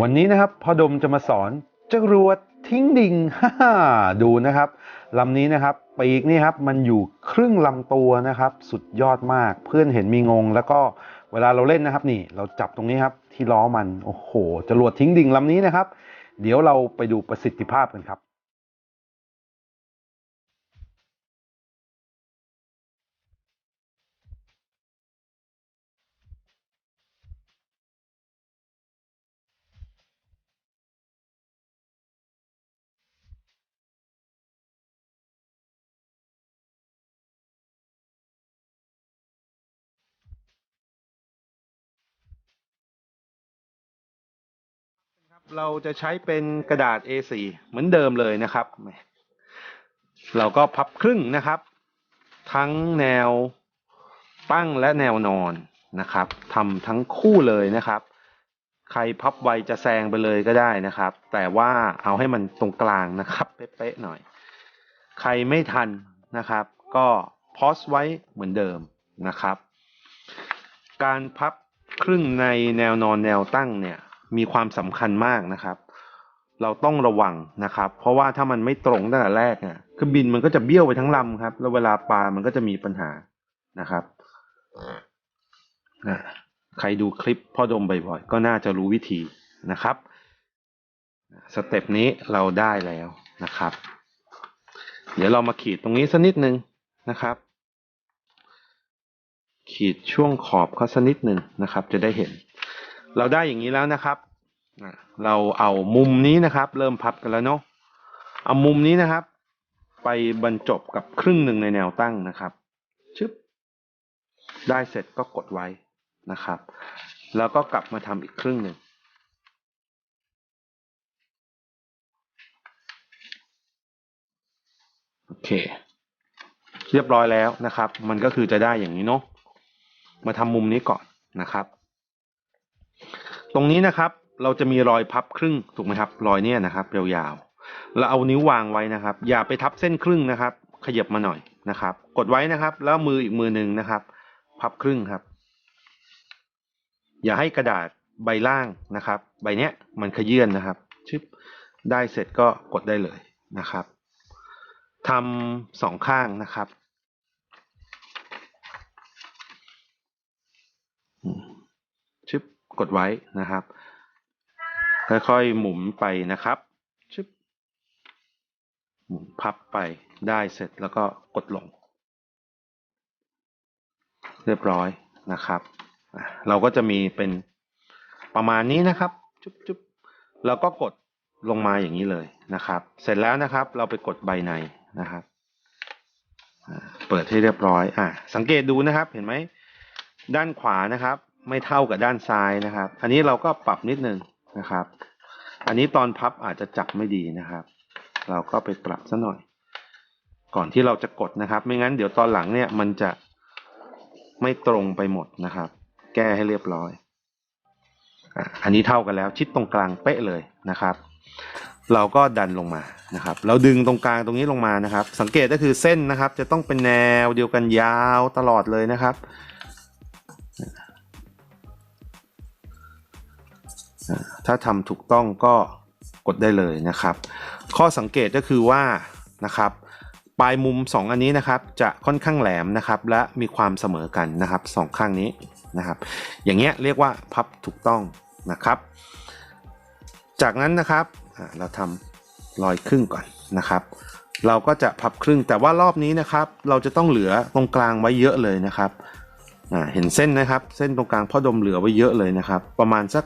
วันนี้นะครับพ่อดมจะมาสอนจรวดทิ้งดิ่งฮ่าฮ่าดูนะครับลำนี้นะครับปีกนี่ครับมันอยู่ครึ่งลำตัวนะครับ สุดยอดมากเพื่อนเห็นมีงง แล้วก็เวลาเราเล่นนะครับนี่ เราจับตรงนี้ครับที่ล้อมันโอ้โหจรวดทิ้งดิ่งลำนี้นะครับ เดี๋ยวเราไปดูประสิทธิภาพกันครับ เราจะใช้เป็นกระดาษ A4 เหมือนเดิมเลยนะครับ เราก็พับครึ่งนะครับ ทั้งแนวตั้งและแนวนอนนะครับทำทั้งคู่เลยนะครับ ใครพับไวจะแซงไปเลยก็ได้นะครับ แต่ว่าเอาให้มันตรงกลางนะครับเป๊ะๆหน่อย ใครไม่ทันนะครับ ก็พอสไว้เหมือนเดิมนะครับ การพับครึ่งในแนวนอนแนวตั้งเนี่ย มีความสำคัญมากนะครับ เราต้องระวังนะครับ เพราะว่าถ้ามันไม่ตรงตั้งแต่แรกเนี่ยเครื่องบินมันก็จะเบี้ยวไปทั้งลำครับ แล้วเวลาปลามันก็จะมีปัญหานะครับอะใครดูคลิปพ่อดมบ่อยๆ ก็น่าจะรู้วิธีนะครับ สเต็ปนี้เราได้แล้วนะครับ เดี๋ยวเรามาขีดตรงนี้สักนิดนึงนะครับ ขีดช่วงขอบเขาสักนิดหนึ่งนะครับ จะได้เห็น เราได้อย่างนี้แล้วนะครับ เราเอามุมนี้นะครับ เริ่มพับกันแล้วเนาะ เอามุมนี้นะครับ ไปบรรจบกับครึ่งหนึ่งในแนวตั้งนะครับ ชึบ ได้เสร็จก็กดไว้นะครับ แล้วก็กลับมาทำอีกครึ่งหนึ่งโอเค เรียบร้อยแล้วนะครับ มันก็คือจะได้อย่างนี้เนาะ มาทำมุมนี้ก่อนนะครับ ตรงนี้นะครับเราจะมีรอยพับครึ่งถูกไหมครับ รอยเนี่ยนะครับยาวๆเราเอานิ้ววางไว้นะครับ อย่าไปทับเส้นครึ่งนะครับ ขยับมาหน่อยนะครับ กดไว้นะครับ แล้วมืออีกมือหนึ่งนะครับ พับครึ่งครับ อย่าให้กระดาษใบล่างนะครับ ใบเนี้ยมันขยื่นนะครับชึบได้เสร็จก็กดได้เลยนะครับทำสองข้างนะครับ ชึบ กดไว้นะครับ ค่อยๆหมุนไปนะครับชึบหมุนพับไปได้เสร็จแล้วก็กดลง เรียบร้อยนะครับ เราก็จะมีเป็นประมาณนี้นะครับจุ๊บจุ๊บแล้วก็กดลงมาอย่างนี้เลยนะครับ เสร็จแล้วนะครับเราไปกดใบในนะครับเปิดให้เรียบร้อยอะสังเกตดูนะครับเห็นไหมด้านขวานะครับ ไม่เท่ากับด้านซ้ายนะครับ อันนี้เราก็ปรับนิดนึงนะครับ อันนี้ตอนพับอาจจะจับไม่ดีนะครับ เราก็ไปปรับซะหน่อย ก่อนที่เราจะกดนะครับ ไม่งั้นเดี๋ยวตอนหลังเนี่ยมันจะไม่ตรงไปหมดนะครับ แก้ให้เรียบร้อยอันนี้เท่ากันแล้วชิดตรงกลางเป๊ะเลยนะครับ เราก็ดันลงมานะครับ เราดึงตรงกลางตรงนี้ลงมานะครับ สังเกตก็คือเส้นนะครับ จะต้องเป็นแนวเดียวกันยาวตลอดเลยนะครับ ถ้าทำถูกต้องก็กดได้เลยนะครับ ข้อสังเกตก็คือว่านะครับปลายมุม 2 อันนี้นะครับจะค่อนข้างแหลมนะครับ และมีความเสมอกันนะครับสองข้างนี้นะครับ อย่างเงี้ยเรียกว่าพับถูกต้องนะครับ จากนั้นนะครับเราทำรอยครึ่งก่อนนะครับ เราก็จะพับครึ่งแต่ว่ารอบนี้นะครับ เราจะต้องเหลือตรงกลางไว้เยอะเลยนะครับเห็นเส้นนะครับ เส้นตรงกลางพ่อดมเหลือไว้เยอะเลยนะครับ ประมาณสัก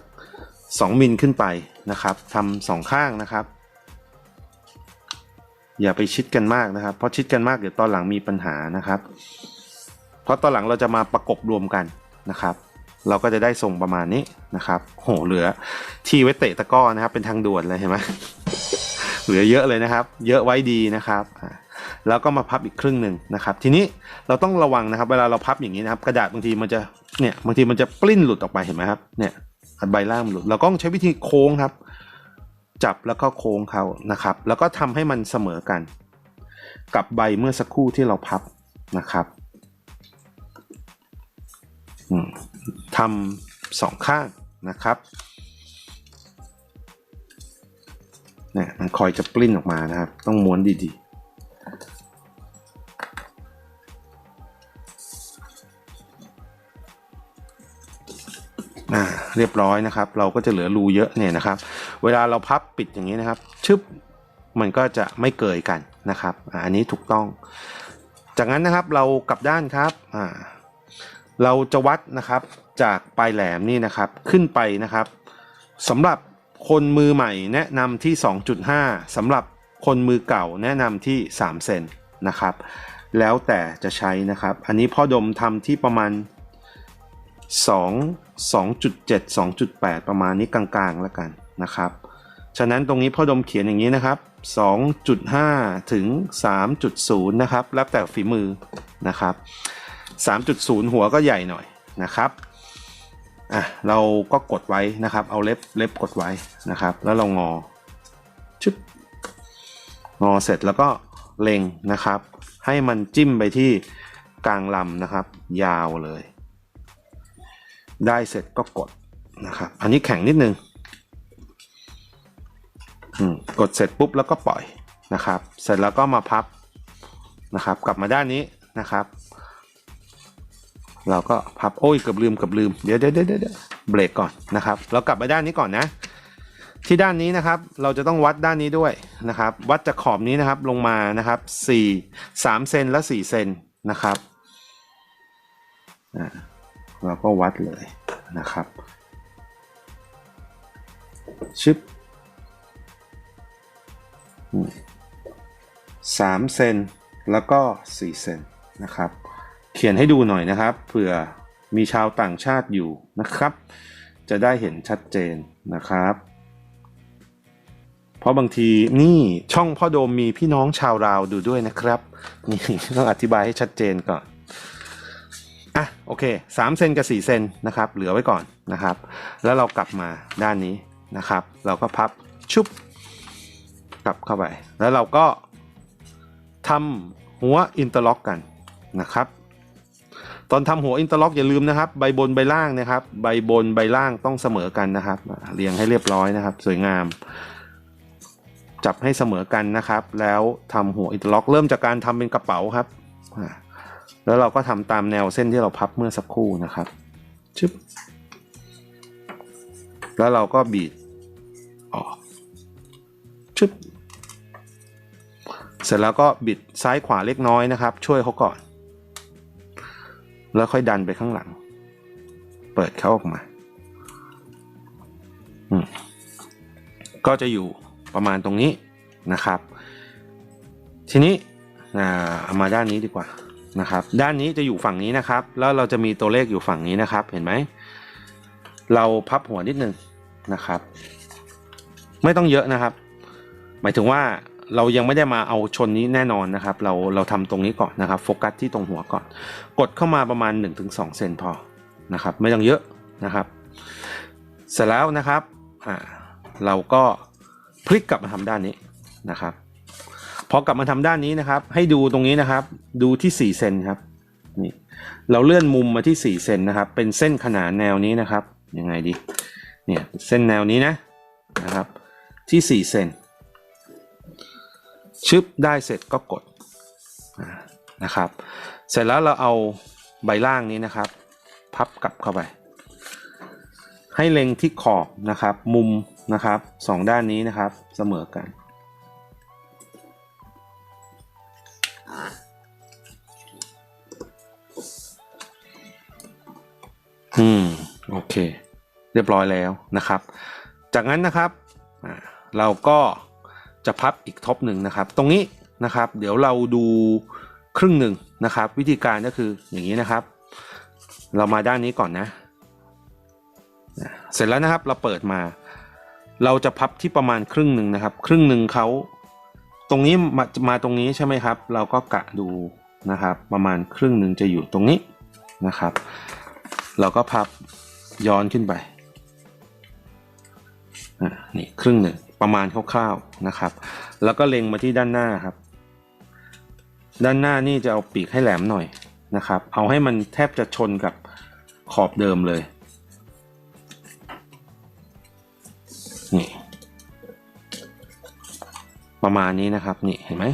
2มิลขึ้นไปนะครับทำสองข้างนะครับ อย่าไปชิดกันมากนะครับ เพราะชิดกันมากเดี๋ยวตอนหลังมีปัญหานะครับ เพราะตอนหลังเราจะมาประกบรวมกันนะครับ เราก็จะได้ทรงประมาณนี้นะครับโหเหลือที่ไว้เตะตะก้อนะครับ เป็นทางด่วนเลยเห็นไหมเหลือเยอะเลยนะครับ เยอะไว้ดีนะครับแล้วก็มาพับอีกครึ่งหนึ่งนะครับ ทีนี้เราต้องระวังนะครับ เวลาเราพับอย่างนี้นะครับ กระดาษบางทีมันจะเนี่ยบางทีมันจะปลิ้นหลุดออกไปเห็นไหมครับเนี่ย ใบล่างมันหลุดเราก็ต้องใช้วิธีโค้งครับ จับแล้วก็โค้งเขานะครับ แล้วก็ทำให้มันเสมอกัน กับใบเมื่อสักครู่ที่เราพับนะครับทำสองข้างนะครับเนี่ยมันคอยจะปลิ้นออกมานะครับ ต้องม้วนดีๆอ่า เรียบร้อยนะครับ เราก็จะเหลือรูเยอะเนี่ยนะครับ เวลาเราพับปิดอย่างนี้นะครับ ชึบมันก็จะไม่เกยกันนะครับอันนี้ถูกต้อง จากนั้นนะครับเรากลับด้านครับเราจะวัดนะครับจากปลายแหลมนี่นะครับขึ้นไปนะครับสำหรับคนมือใหม่แนะนำที่ 2.5สำหรับคนมือเก่าแนะนำที่ 3 เซนนะครับ แล้วแต่จะใช้นะครับ อันนี้พ่อดมทำที่ประมาณ 2 2.7 2.8 ประมาณนี้กลางๆแล้วกันนะครับ ฉะนั้นตรงนี้พ่อดมเขียนอย่างนี้นะครับ 2.5 ถึง 3.0 นะครับ แล้วแต่ฝีมือนะครับ 3.0 หัวก็ใหญ่หน่อยนะครับอะเราก็กดไว้นะครับ เอาเล็บเล็บกดไว้นะครับ แล้วเรางอชึบงอเสร็จแล้วก็เล็งนะครับ ให้มันจิ้มไปที่กลางลำนะครับ ยาวเลย ได้เสร็จก็กดนะครับ อันนี้แข็งนิดนึงกดเสร็จปุ๊บแล้วก็ปล่อยนะครับ เสร็จแล้วก็มาพับนะครับ กลับมาด้านนี้นะครับ เราก็พับโอ้ยเกือบลืมเกือบลืมเดี๋ยวเดี๋ยวเดี๋ยวเดี๋ยวเบรกก่อนนะครับ เรากลับมาด้านนี้ก่อนนะ ที่ด้านนี้นะครับ เราจะต้องวัดด้านนี้ด้วยนะครับ วัดจากขอบนี้นะครับลงมานะครับสี่สามเซนและสี่เซนนะครับอ่า เราก็วัดเลยนะครับ ชึบสามเซนแล้วก็สี่เซนนะครับ เขียนให้ดูหน่อยนะครับเผื่อมีชาวต่างชาติอยู่นะครับ จะได้เห็นชัดเจนนะครับ เพราะบางทีนี่ช่องพ่อโดมมีพี่น้องชาวลาวดูด้วยนะครับ นี่ต้องอธิบายให้ชัดเจนก่อน อะโอเค3เซนกับ4เซนนะครับเหลือไว้ก่อนนะครับ แล้วเรากลับมาด้านนี้นะครับ เราก็พับชุบกลับเข้าไป แล้วเราก็ทำหัวอินเตอร์ล็อกกันนะครับ ตอนทำหัวอินเตอร์ล็อกอย่าลืมนะครับ ใบบนใบล่างนะครับ ใบบนใบล่างต้องเสมอกันนะครับ เรียงให้เรียบร้อยนะครับ สวยงาม จับให้เสมอกันนะครับ แล้วทำหัวอินเตอร์ล็อก เริ่มจากการทำเป็นกระเป๋าครับ แล้วเราก็ทำตามแนวเส้นที่เราพับเมื่อสักครู่นะครับชึบแล้วเราก็บีดออกชึบเสร็จแล้วก็บิดซ้ายขวาเล็กน้อยนะครับ ช่วยเขาก่อน แล้วค่อยดันไปข้างหลัง เปิดเขาออกมาอืมก็จะอยู่ประมาณตรงนี้นะครับ ทีนี้อ่าเอามาด้านนี้ดีกว่า นะครับ ด้านนี้จะอยู่ฝั่งนี้นะครับ แล้วเราจะมีตัวเลขอยู่ฝั่งนี้นะครับ เห็นไหม เราพับหัวนิดนึงนะครับ ไม่ต้องเยอะนะครับ หมายถึงว่าเรายังไม่ได้มาเอาชนนี้แน่นอนนะครับ เราเราทำตรงนี้ก่อนนะครับ โฟกัสที่ตรงหัวก่อน กดเข้ามาประมาณ 1-2เซนพอนะครับ ไม่ต้องเยอะนะครับ เสร็จแล้วนะครับ เราก็พลิกกลับมาทำด้านนี้นะครับ พอกลับมาทำด้านนี้นะครับ ให้ดูตรงนี้นะครับ ดูที่4เซนครับนี่เราเลื่อนมุมมาที่4เซนนะครับ เป็นเส้นขนานแนวนี้นะครับยังไงดีเนี่ยเส้นแนวนี้นะนะครับ ที่4เซนชึบได้เสร็จก็กดนะครับ เสร็จแล้วเราเอาใบล่างนี้นะครับ พับกลับเข้าไป ให้เล็งที่ขอบนะครับ มุมนะครับสองด้านนี้นะครับเสมอกัน เรียบร้อยแล้วนะครับ จากนั้นนะครับเราก็จะพับอีกท็อปหนึ่งนะครับ ตรงนี้นะครับ เดี๋ยวเราดูครึ่งหนึ่งนะครับ วิธีการก็คืออย่างนี้นะครับ เรามาด้านนี้ก่อนนะ เสร็จแล้วนะครับเราเปิดมา เราจะพับที่ประมาณครึ่งหนึ่งนะครับ ครึ่งหนึ่งเขาตรงนี้มามาตรงนี้ใช่ไหมครับ เราก็กะดูนะครับ ประมาณครึ่งหนึ่งจะอยู่ตรงนี้นะครับ เราก็พับย้อนขึ้นไป นี่ครึ่งหนึ่งประมาณคร่าวๆนะครับ แล้วก็เล็งมาที่ด้านหน้าครับ ด้านหน้านี่จะเอาปีกให้แหลมหน่อยนะครับ เอาให้มันแทบจะชนกับขอบเดิมเลยนี่ประมาณนี้นะครับนี่เห็นไหม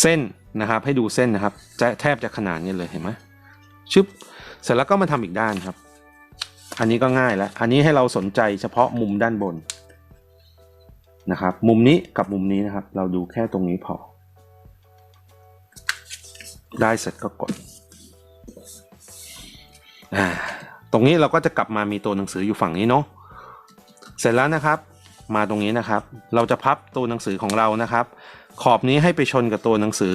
เส้นนะครับให้ดูเส้นนะครับจะแทบจะขนาดนี้เลยเห็นไหมชึบเสร็จแล้วก็มาทำอีกด้านครับ อันนี้ก็ง่ายแล้ว อันนี้ให้เราสนใจเฉพาะมุมด้านบนนะครับ มุมนี้กับมุมนี้นะครับ เราดูแค่ตรงนี้พอ ได้เสร็จก็กด ตรงนี้เราก็จะกลับมามีตัวหนังสืออยู่ฝั่งนี้เนาะ เสร็จแล้วนะครับ มาตรงนี้นะครับ เราจะพับตัวหนังสือของเรานะครับ ขอบนี้ให้ไปชนกับตัวหนังสือ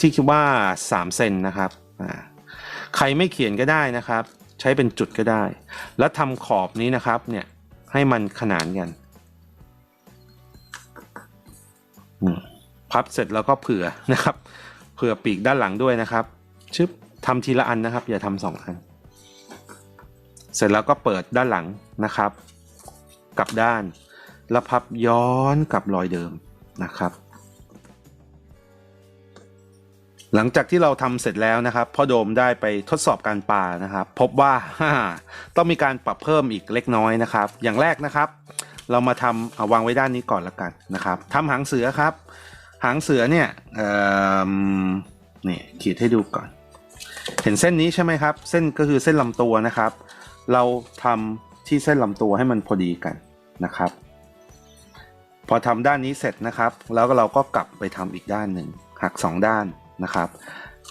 ที่คิดว่า 3 เซนนะครับ ใครไม่เขียนก็ได้นะครับ ใช้เป็นจุดก็ได้ แล้วทำขอบนี้นะครับเนี่ยให้มันขนานกันพับเสร็จแล้วก็เผื่อนะครับ เผื่อปีกด้านหลังด้วยนะครับชึบทำทีละอันนะครับ อย่าทำสองอัน เสร็จแล้วก็เปิดด้านหลังนะครับ กลับด้าน แล้วพับย้อนกลับรอยเดิมนะครับ หลังจากที่เราทำเสร็จแล้วนะครับพ่อโดมได้ไปทดสอบการปานะครับ พบว่าต้องมีการปรับเพิ่มอีกเล็กน้อยนะครับ อย่างแรกนะครับ เรามาทำเอาวางไว้ด้านนี้ก่อนละกันนะครับทำหางเสือครับ หางเสือเนี่ยนี่ขีดให้ดูก่อน เห็นเส้นนี้ใช่ไหมครับ เส้นก็คือเส้นลำตัวนะครับ เราทำที่เส้นลำตัวให้มันพอดีกันนะครับ พอทำด้านนี้เสร็จนะครับ แล้วเราก็กลับไปทำอีกด้านหนึ่งหักสองด้าน นะครับ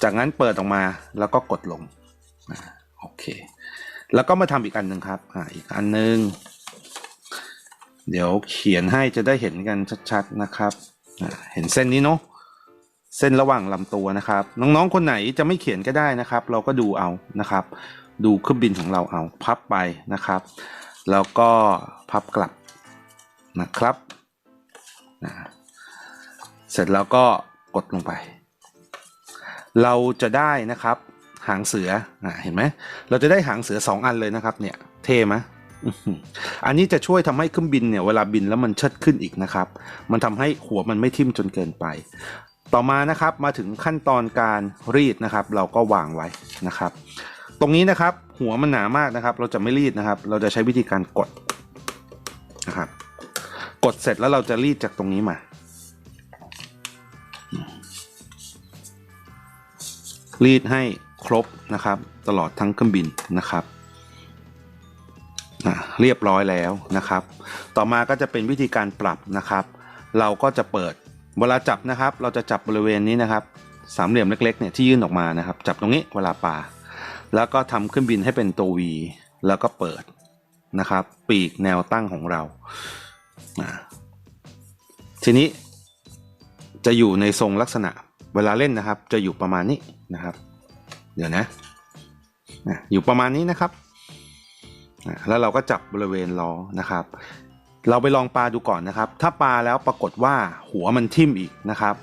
จากนั้นเปิดออกมาแล้วก็กดลงอโอเค แล้วก็มาทำอีกอันหนึ่งครับอ่าอีกอันหนึ่งเดี๋ยวเขียนให้จะได้เห็นกันชัดๆนะครับ เห็นเส้นนี้เนาะเส้นระหว่างลำตัวนะครับ น้องๆคนไหนจะไม่เขียนก็ได้นะครับ เราก็ดูเอานะครับ ดูเครื่องบินของเราเอาพับไปนะครับ แล้วก็พับกลับนะครับ เสร็จแล้วก็กดลงไป เราจะได้นะครับหางเสืออะเห็นไหมเราจะได้หางเสือ 2 อันเลยนะครับ เนี่ย เท่ไหมอันนี้จะช่วยทำให้เครื่องบินเนี่ยเวลาบินแล้วมันเชิดขึ้นอีกนะครับ มันทำให้หัวมันไม่ทิ่มจนเกินไป ต่อมานะครับมาถึงขั้นตอนการรีดนะครับ เราก็วางไว้นะครับ ตรงนี้นะครับ หัวมันหนามากนะครับ เราจะไม่รีดนะครับ เราจะใช้วิธีการกดนะครับ กดเสร็จแล้วเราจะรีดจากตรงนี้มา รีดให้ครบนะครับ ตลอดทั้งเครื่องบินนะครับเรียบร้อยแล้วนะครับ ต่อมาก็จะเป็นวิธีการปรับนะครับ เราก็จะเปิดเวลาจับนะครับ เราจะจับบริเวณนี้นะครับ สามเหลี่ยมเล็กๆเนี่ยที่ยื่นออกมานะครับ จับตรงนี้เวลาปาแล้วก็ทำเครื่องบินให้เป็นตัว V แล้วก็เปิดนะครับ ปีกแนวตั้งของเรา ทีนี้จะอยู่ในทรงลักษณะ เวลาเล่นนะครับ จะอยู่ประมาณนี้นะครับ เดี๋ยวนะอะอยู่ประมาณนี้นะครับแล้วเราก็จับบริเวณล้อนะครับ เราไปลองปลาดูก่อนนะครับ ถ้าปลาแล้วปรากฏว่าหัวมันทิ่มอีกนะครับ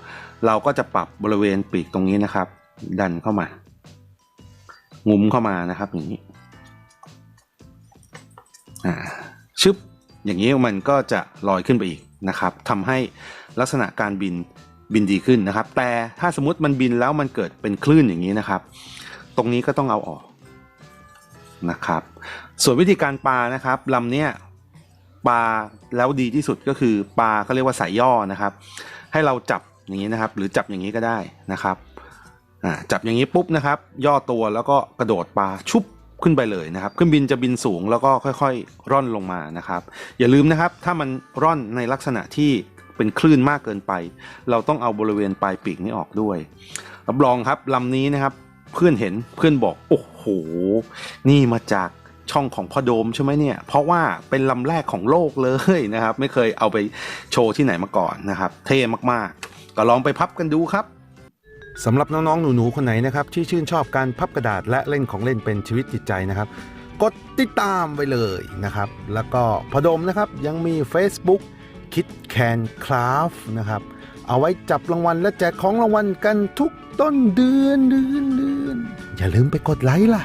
เราก็จะปรับบริเวณปีกตรงนี้นะครับ ดันเข้ามา งุ้มเข้ามานะครับอย่างนี้อ่าชึบอย่างนี้มันก็จะลอยขึ้นไปอีกนะครับทำให้ลักษณะการบิน บินดีขึ้นนะครับ แต่ถ้าสมมติมันบินแล้วมันเกิดเป็นคลื่นอย่างนี้นะครับ ตรงนี้ก็ต้องเอาออกนะครับ ส่วนวิธีการปลานะครับลำเนี้ยปลาแล้วดีที่สุดก็คือปลาเขาเรียกว่าสายย่อนะครับ ให้เราจับอย่างนี้นะครับ หรือจับอย่างนี้ก็ได้นะครับจับอย่างนี้ปุ๊บนะครับ ย่อตัวแล้วก็กระโดดปลาชุบขึ้นไปเลยนะครับเครื่องบินจะบินสูงแล้วก็ค่อยๆ ร่อนลงมานะครับ อย่าลืมนะครับ ถ้ามันร่อนในลักษณะที่ เป็นคลื่นมากเกินไป เราต้องเอาบริเวณปลายปีกนี้ออกด้วย รับรองครับลำนี้นะครับ เพื่อนเห็นเพื่อนบอก โอ้โห นี่มาจากช่องของพ่อโดมใช่ไหมเนี่ย เพราะว่าเป็นลำแรกของโลกเลยนะครับ ไม่เคยเอาไปโชว์ที่ไหนมาก่อนนะครับ เท่มากๆ ก็ลองไปพับกันดูครับสำหรับน้องๆ หนูๆ คนไหนนะครับที่ชื่นชอบการพับกระดาษและเล่นของเล่นเป็นชีวิตจิตใจนะครับ กดติดตามไว้เลยนะครับ แล้วก็พอดมนะครับยังมี Facebook คิดแคนคราฟนะครับ เอาไว้จับรางวัลและแจกของรางวัลกันทุกต้นเดือนเดือนเดือน อย่าลืมไปกดไลค์ล่ะ